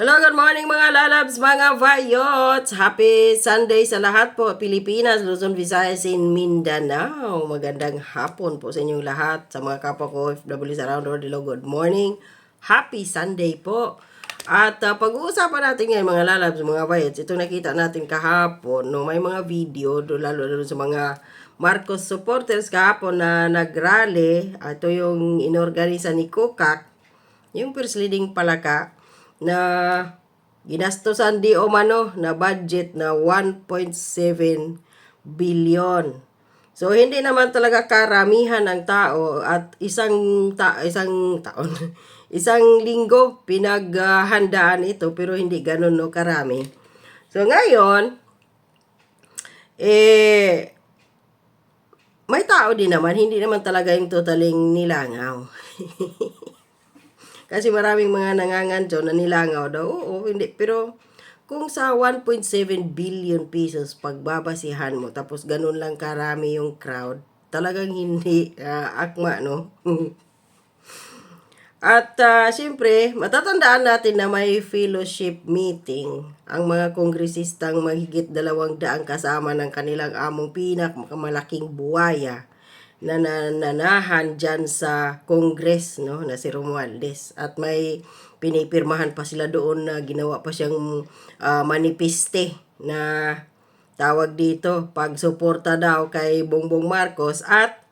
Hello, good morning mga lalabs, mga vayots! Happy Sunday sa lahat po, Pilipinas, Luzon, Visayas, in Mindanao. Magandang hapon po sa inyong lahat, sa mga kapwa ko, FWs around the world, good morning. Happy Sunday po. At uh, pag-uusapan natin ngayon mga lalabs, mga vayots, ito nakita natin kahapon, no, may mga video, lalo lalo sa mga Marcos supporters kahapon na nagrally. Ito yung inorganisa ni Kukak, yung first leading palaka na ginastosan di o mano na budget na 1.7 billion. So hindi naman talaga karamihan ng tao at isang ta isang taon isang linggo pinaghandaan ito pero hindi ganun no karami. So ngayon eh may tao din naman, hindi naman talaga yung totaling nilangaw. Kasi maraming mga nangangancho na nilangaw daw. Oo, hindi. Pero kung sa 1.7 billion pesos pagbabasihan mo, tapos ganun lang karami yung crowd, talagang hindi ah, akma, no? At uh, siyempre, matatandaan natin na may fellowship meeting ang mga kongresistang mahigit dalawang daang kasama ng kanilang among pinakamalaking buwaya na nananahan dyan sa Congress no, na si Romualdez. At may pinipirmahan pa sila doon na ginawa pa siyang ah, manifeste na tawag dito, pagsuporta daw kay Bongbong Marcos at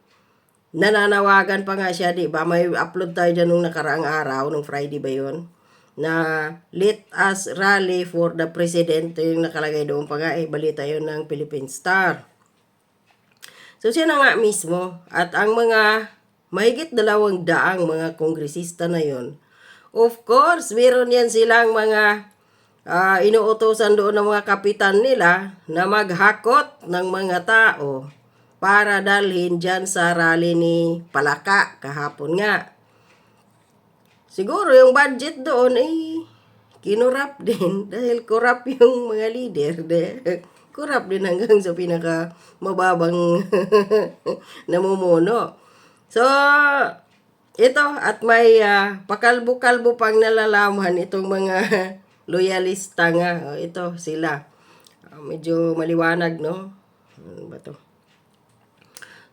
nananawagan pa nga siya, di ba? May upload tayo dyan nung nakaraang araw, nung Friday ba yun? Na let us rally for the president. Yung nakalagay doon pa nga, eh, balita yun ng Philippine Star. So siya na nga mismo, at ang mga mahigit dalawang daang mga kongresista na yon, of course, meron yan silang mga ah, inuutosan doon ng mga kapitan nila na maghakot ng mga tao para dalhin dyan sa rally ni Palaka kahapon nga. Siguro yung budget doon ay kinurap din dahil kurap yung mga leader. De, kurap din hanggang sa pinaka mababang namumuno. So, ito at may ah, pakalbo-kalbo pang nalalaman itong mga loyalista nga. O, ito sila. Ah, medyo maliwanag, no? Ano ba to?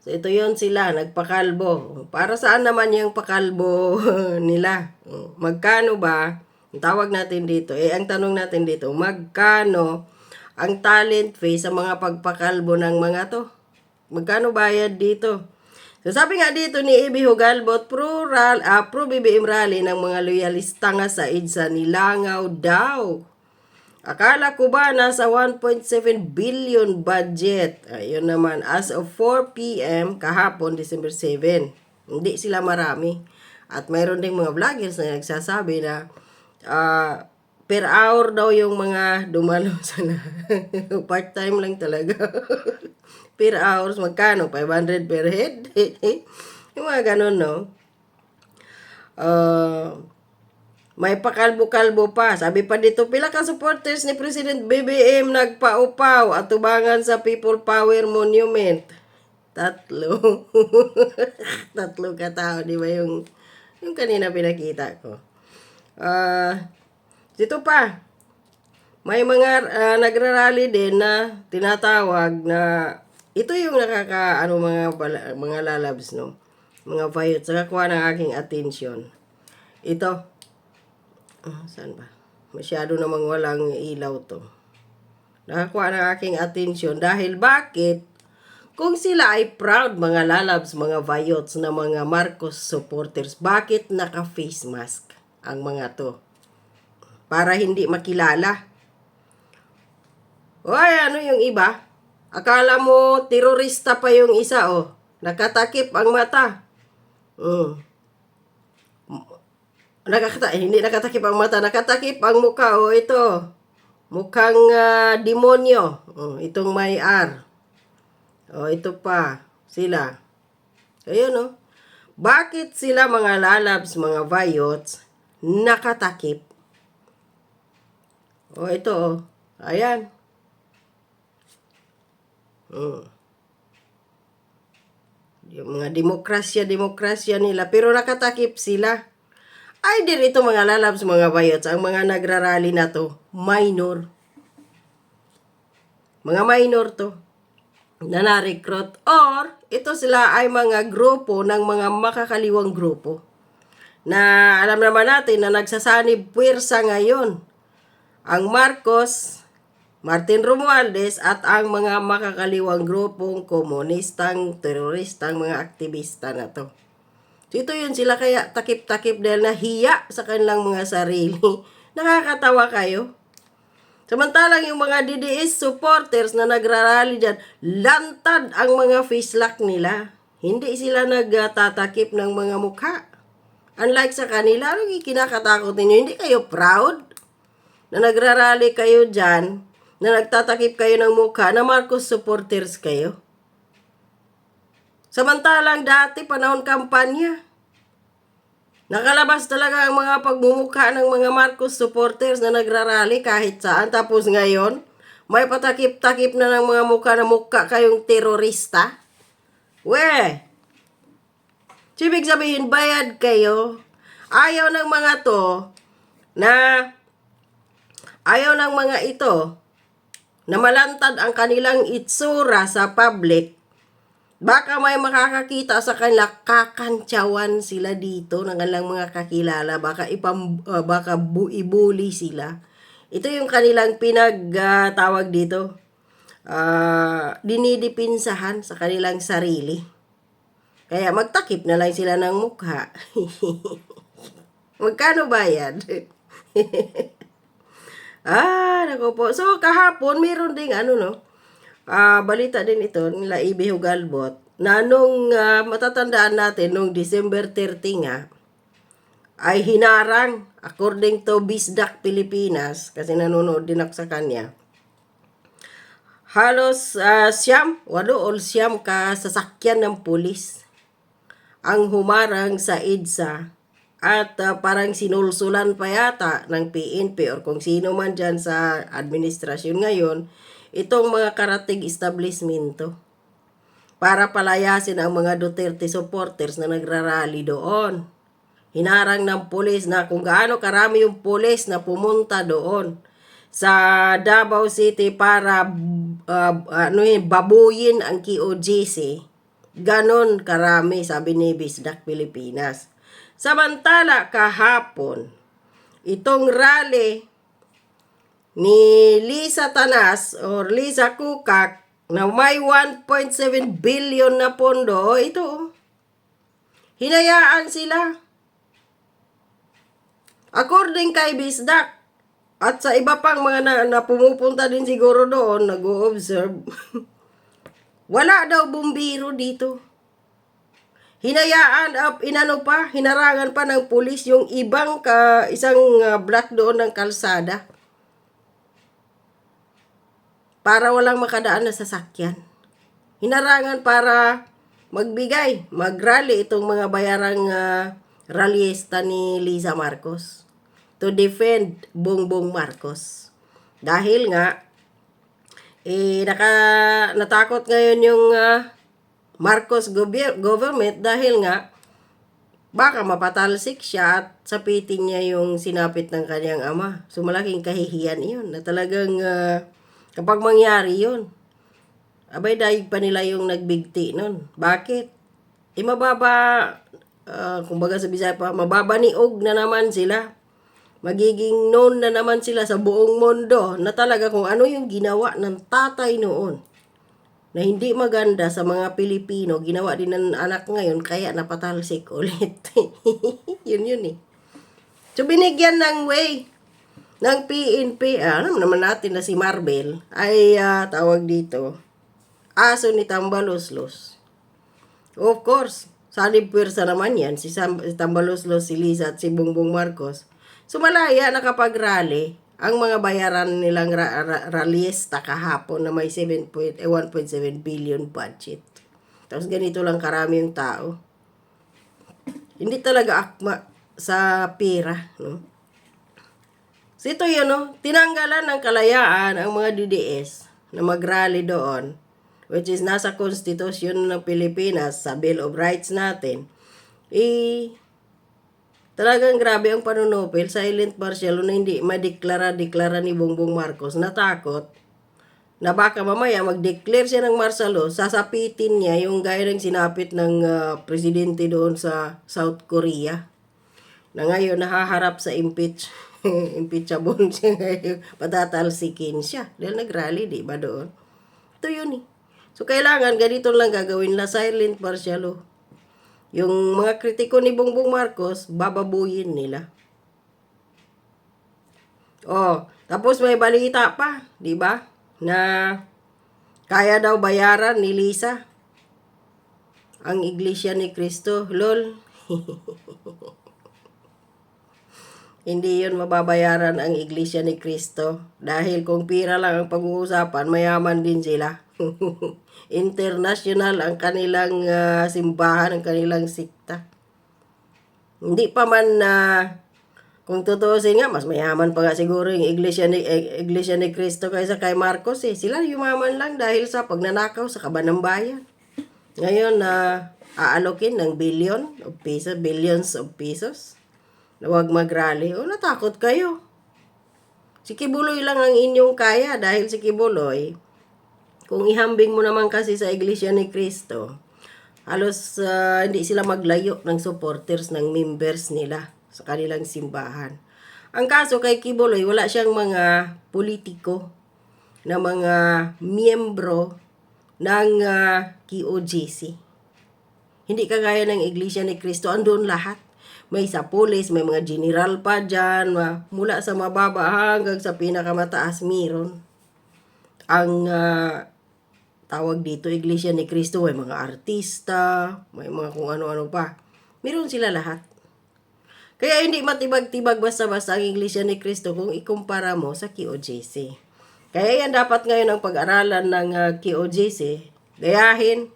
So, ito yon sila, nagpakalbo. Para saan naman yung pakalbo nila? Magkano ba? Ang tawag natin dito, eh, ang tanong natin dito, magkano ang talent fee sa mga pagpakalbo ng mga to? Magkano bayad dito? So, sabi nga dito ni Ibi Hugalbot, pro, ral, ah, pro BBM rally ng mga loyalista nga sa EDSA nilangaw daw. Akala ko ba nasa 1.7 billion budget? Ayun naman, as of 4 p.m. kahapon, December 7. Hindi sila marami. At mayroon ding mga vloggers na nagsasabi na ah, per hour daw yung mga dumalo sa na. Part-time lang talaga. per hours, magkano? 500 per head? yung mga ganun, no? Uh, may pakalbo-kalbo pa. Sabi pa dito, pila ka supporters ni President BBM nagpaupaw at tubangan sa People Power Monument. Tatlo. Tatlo ka tao, di ba yung, yung kanina pinakita ko. Ah, dito pa. May mga ah, nagrarally din na tinatawag na ito yung nakaka ano mga mga lalabs no. Mga viots nakakuha ng aking attention. Ito, Ah, saan ba? Masyado namang walang ilaw to. Nakakuha ng aking atensyon dahil bakit? Kung sila ay proud mga lalabs, mga vayots na mga Marcos supporters, bakit naka-face mask ang mga to? Para hindi makilala. Oy, ano yung iba? Akala mo terorista pa yung isa, oh. Nakatakip ang mata. Mm. Nakakata eh, hindi nakatakip ang mata, nakatakip ang mukha. O ito, mukhang ah, demonyo. O, itong may R. O, ito pa, sila. Ayun, no? Bakit sila mga lalabs, mga vayots, nakatakip? O, ito, o. Ayan. Hmm. Yung mga demokrasya, demokrasya nila. Pero nakatakip sila. Ay, dirito mga lalabs, mga bayots, ang mga nagrarally na to, minor. Mga minor to na na-recruit or ito sila ay mga grupo ng mga makakaliwang grupo na alam naman natin na nagsasanib puwersa ngayon ang Marcos, Martin Romualdez at ang mga makakaliwang grupong komunistang, teroristang mga aktivista na to. So, yun sila kaya takip-takip dahil nahiya sa kanilang mga sarili. Nakakatawa kayo. Samantalang yung mga DDS supporters na nagrarally dyan, lantad ang mga face lock nila. Hindi sila nagtatakip ng mga mukha. Unlike sa kanila, ano yung kinakatakot ninyo? Hindi kayo proud na nagrarally kayo dyan, na nagtatakip kayo ng mukha, na Marcos supporters kayo. Samantalang dati, panahon kampanya, Nakalabas talaga ang mga pagmumukha ng mga Marcos supporters na nagrarally kahit saan. Tapos ngayon, may patakip-takip na ng mga mukha na mukha kayong terorista. We! Sibig sabihin, bayad kayo. Ayaw ng mga to na ayaw ng mga ito na malantad ang kanilang itsura sa public Baka may makakakita sa kanila, kakantsawan sila dito ng kanilang mga kakilala. Baka, ipam, uh, baka bu- ibuli sila. Ito yung kanilang pinagtawag uh, dito. Uh, dinidipinsahan sa kanilang sarili. Kaya magtakip na lang sila ng mukha. Magkano bayad? ah, nako po. So, kahapon, meron ding ano, no? uh, balita din ito nila Ibi Hugalbot na nung uh, matatandaan natin nung December 30 nga ay hinarang according to Bisdak Pilipinas kasi nanonood din ako sa kanya halos uh, siyam, walo o siyam ka sasakyan ng pulis ang humarang sa EDSA at uh, parang sinulsulan pa yata ng PNP or kung sino man dyan sa administrasyon ngayon itong mga karatig establishmento para palayasin ang mga Duterte supporters na nagrarally doon. Hinarang ng pulis na kung gaano karami yung pulis na pumunta doon sa Davao City para uh, ano yun, babuyin ang QOGC. Ganon karami, sabi ni Bisdak Pilipinas. Samantala kahapon, itong rally ni Lisa Tanas or Lisa Kukak na may 1.7 billion na pondo, ito, hinayaan sila. According kay Bisdak, at sa iba pang mga na, na pumupunta din siguro doon, nag-o-observe, wala daw bumbiro dito. Hinayaan, uh, inano pa, hinarangan pa ng pulis yung ibang ka, isang uh, black doon ng kalsada para walang makadaan na sasakyan. Hinarangan para magbigay, magrally itong mga bayarang uh, rallyista ni Liza Marcos to defend Bongbong Marcos. Dahil nga, eh, naka, natakot ngayon yung uh, Marcos government dahil nga, baka mapatalsik siya at sapitin niya yung sinapit ng kanyang ama. So malaking kahihiyan iyon na talagang uh, Kapag mangyari yun, abay dahil pa nila yung nagbigti nun. Bakit? Eh mababa, uh, kumbaga sa Bisaya pa, mababa ni Og na naman sila. Magiging known na naman sila sa buong mundo na talaga kung ano yung ginawa ng tatay noon na hindi maganda sa mga Pilipino, ginawa din ng anak ngayon, kaya napatalsik ulit. yun yun eh. So, binigyan ng way ng PNP, ah, alam naman natin na si Marvel, ay uh, tawag dito, aso ni Tambaloslos. Of course, sanib pwersa naman yan, si, Sam, Tambaloslos, si Liza at si Bongbong Marcos. Sumalaya so, na kapag rally, ang mga bayaran nilang ra- ra- rallyista kahapon na may 7 point, eh, 1.7 billion budget. Tapos ganito lang karami yung tao. Hindi talaga akma sa pera, no? So ito yun, no? tinanggalan ng kalayaan ang mga DDS na mag-rally doon, which is nasa Constitution ng Pilipinas, sa Bill of Rights natin, eh, Talagang grabe ang panunopil, silent partial na hindi madeklara-deklara ni Bongbong Marcos. Natakot na baka mamaya mag-declare siya ng martial law, sasapitin niya yung gaya ng sinapit ng ah, presidente doon sa South Korea. Na ngayon nahaharap sa impeach impeachable siya ngayon. Patatalsikin siya. Dahil nag-rally, di ba doon? Ito yun eh. So, kailangan ganito lang gagawin na silent partial law. Yung mga kritiko ni Bongbong Marcos, bababuyin nila. Oh, tapos may balita pa, di ba? Na kaya daw bayaran ni Lisa ang iglesia ni Cristo. Lol. Hindi yun mababayaran ang iglesia ni Cristo. Dahil kung pira lang ang pag-uusapan, mayaman din sila. International ang kanilang ah, simbahan, ang kanilang sikta. Hindi pa man na kung tutuusin nga, mas mayaman pa nga siguro yung iglesia ni, eh, iglesia ni Cristo kaysa kay Marcos eh. Sila yumaman lang dahil sa pagnanakaw sa kaban ng bayan. Ngayon na aalokin ng billion of pesos, billions of pesos na huwag mag-rally. O natakot kayo. Si Kibuloy lang ang inyong kaya dahil si Kibuloy, kung ihambing mo naman kasi sa iglesia ni Cristo, halos ah, hindi sila maglayo ng supporters ng members nila sa kanilang simbahan. Ang kaso kay Kibuloy, wala siyang mga politiko na mga miyembro ng ah, KOJC. Hindi kagaya ng Iglesia ni Cristo, andun lahat. May sa pulis, may mga general pa dyan, mula sa mababa hanggang sa pinakamataas meron. Ang ah, tawag dito, Iglesia ni Cristo, may mga artista, may mga kung ano-ano pa. Meron sila lahat. Kaya hindi matibag-tibag basta-basta ang Iglesia ni Cristo kung ikumpara mo sa KOJC. Kaya yan dapat ngayon ang pag-aralan ng ah, KOJC, gayahin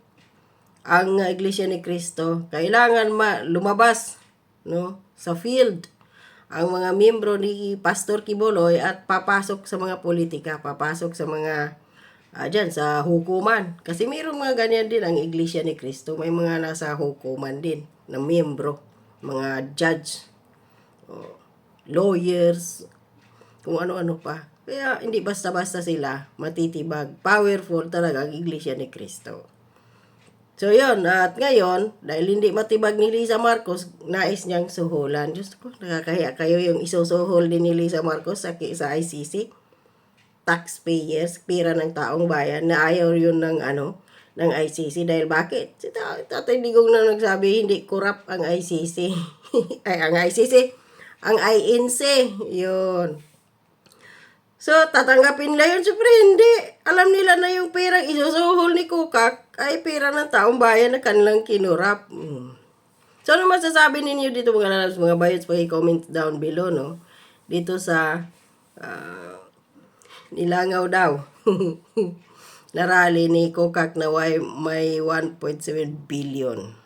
ang uh, Iglesia ni Cristo, kailangan ma- lumabas no sa field ang mga miyembro ni Pastor Kiboloy at papasok sa mga politika, papasok sa mga ah, dyan, sa hukuman. Kasi mayroong mga ganyan din ang Iglesia ni Cristo. May mga nasa hukuman din na miyembro, mga judge, lawyers, kung ano-ano pa. Kaya hindi basta-basta sila matitibag. Powerful talaga ang Iglesia ni Cristo. So yun, at ngayon, dahil hindi matibag ni Lisa Marcos, nais niyang suhulan. Diyos ko, nakakahiya kayo yung isusuhol din ni Lisa Marcos sa, sa ICC. Taxpayers, pira ng taong bayan, na ayaw yun ng ano, ng ICC. Dahil bakit? Si ta- Tatay Digong na nagsabi, hindi corrupt ang ICC. Ay, ang ICC, ang INC. Yun. So, tatanggapin nila yun. Siyempre, hindi. Alam nila na yung perang isusuhol ni Kukak ay pera ng taong bayan na kanilang kinurap. Mm. So, ano masasabi ninyo dito mga lalabs, mga bayos, pag-comment down below, no? Dito sa ah, nilangaw daw. na rally ni Kukak na may 1.7 billion.